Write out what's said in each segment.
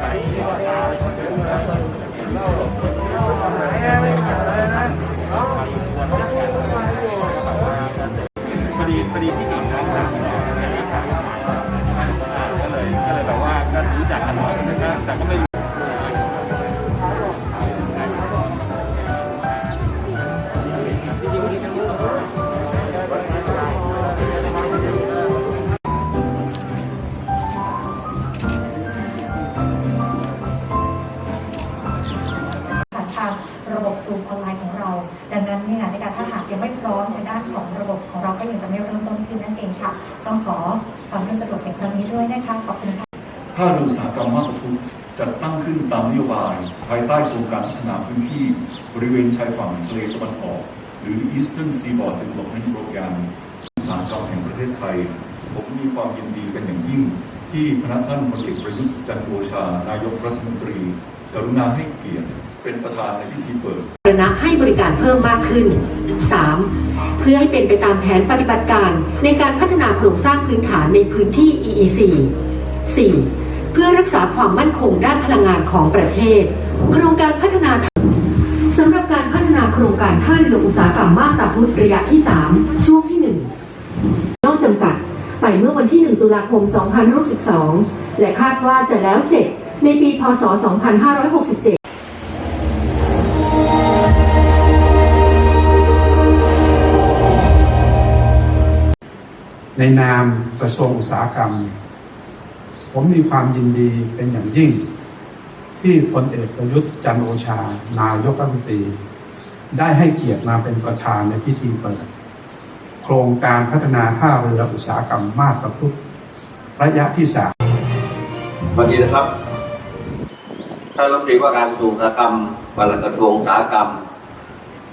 พอดีพอดีที่กิ่งเขามาก็เลยก็เลยแบบว่าก็รู้จักกันหน่อยแต่ก็แต่ก็ไม่ ขึ้นนั่นเองค่ะ ต้องขอความสะดวกในครั้งนี้ด้วยนะคะขอบคุณค่ะท่าเรืออุตสาหกรรมมาบตาพุธจัดตั้งขึ้นตามนโยบาย ภายใต้โครงการพัฒนาพื้นที่ บริเวณชายฝั่งทะเลตะวันออก หรือ Eastern Seaboard Development Program อุตสาหกรรมแห่งประเทศไทย ผมมีความยินดีเป็นอย่างยิ่ง ที่พนักท่านพลเอกประยุทธ์จันทร์โอชา นายกรัฐมนตรีกรุณาให้เกียรติเป็นประธานในพิธีเปิดสาธารณะให้บริการเพิ่มมากขึ้น 3. เพื่อให้เป็นไปตามแผนปฏิบัติการในการพัฒนาโครงสร้างพื้นฐานในพื้นที่ EEC 4. เพื่อรักษาความมั่นคงด้านพลังงานของประเทศ โครงการพัฒนาสำหรับการพัฒนาโครงการท่าเรืออุตสาหกรรมมาตาพุธระยะที่ 3 ช่วงที่ 1 นอกจำกัดไปเมื่อวันที่ 1 ตุลาคม 2562 และคาดว่าจะแล้วเสร็จในปี พศ 2567 ในนามกระทรวงอุตสาหกรรม ผมมีความยินดีเป็นอย่างยิ่ง ที่พลเอกประยุทธ์จันโอชา นายกรัฐมนตรี ได้ให้เกียรติมาเป็นประธานในพิธีเปิด โครงการพัฒนาท่าเรืออุตสาหกรรมมาตาพุธระยะที่สามวัสดีนะครับท่านรัฐมนตรีว่าการกระทรวงอุตสาหกรรมปลัดกระทรวงอุตสาหกรรม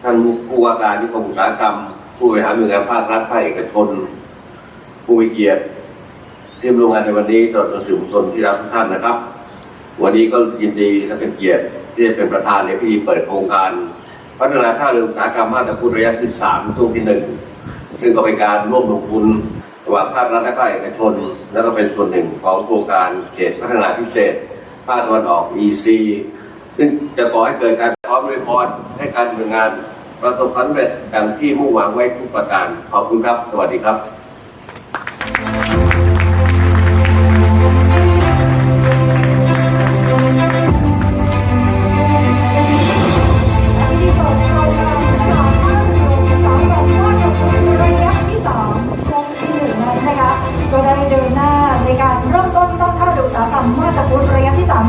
ท่านผู้ว่าการนิคมอุตสาหกรรม ผู้บริหารหน่วยงานภาครัฐภาคเอกชน ผู้มีเกียรติที่มาร่วมงานในวันนี้ตลอดจนสื่อมวลชนที่รักทุกท่านนะครับ วันนี้ก็ยินดีและเป็นเกียรติที่ได้เป็นประธานในพิธีเปิดโครงการพัฒนาท่าเรืออุตสาหกรรมมาตรพุทธระยะที่สามช่วงที่หนึ่งซึ่งก็เป็นการร่วมลงทุนระหว่างภาครัฐและภาคเอกชนและก็เป็นส่วนหนึ่งของโครงการเขตพัฒนาพิเศษภาคตะวันออก EC ซึ่งจะก่อให้เกิดการพร้อมด้วยพรให้การดำเนินงานประสบความสำเร็จดังที่มุ่งหวังไว้ทุกประการขอบคุณครับ สวัสดีครับ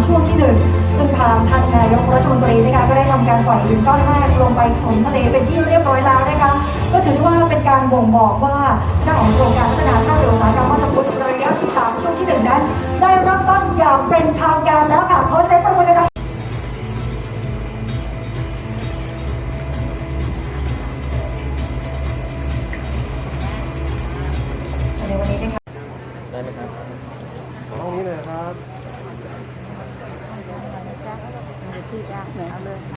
ช่วงที่หนึ่งซึ่งทางท่านนายกรัฐมนตรีนะคะก็ได้ทำการปล่อยหินก้อนแรกลงไปถมทะเลเป็นที่เรียบร้อยแล้วนะคะก็ถือว่าเป็นการบ่งบอกว่าหน้าของโครงการพัฒนาท่าเรืออุตสาหกรรมมาบตาพุธระยะที่สามช่วงที่หนึ่งนั้นได้เริ่มต้นอย่างเป็นทางการแล้วค่ะขอเสียงปรบมือดังๆในวันนี้นะคะได้ไหมครับห้องนี้เลยครับ ที่ยากเหนือเอาเลย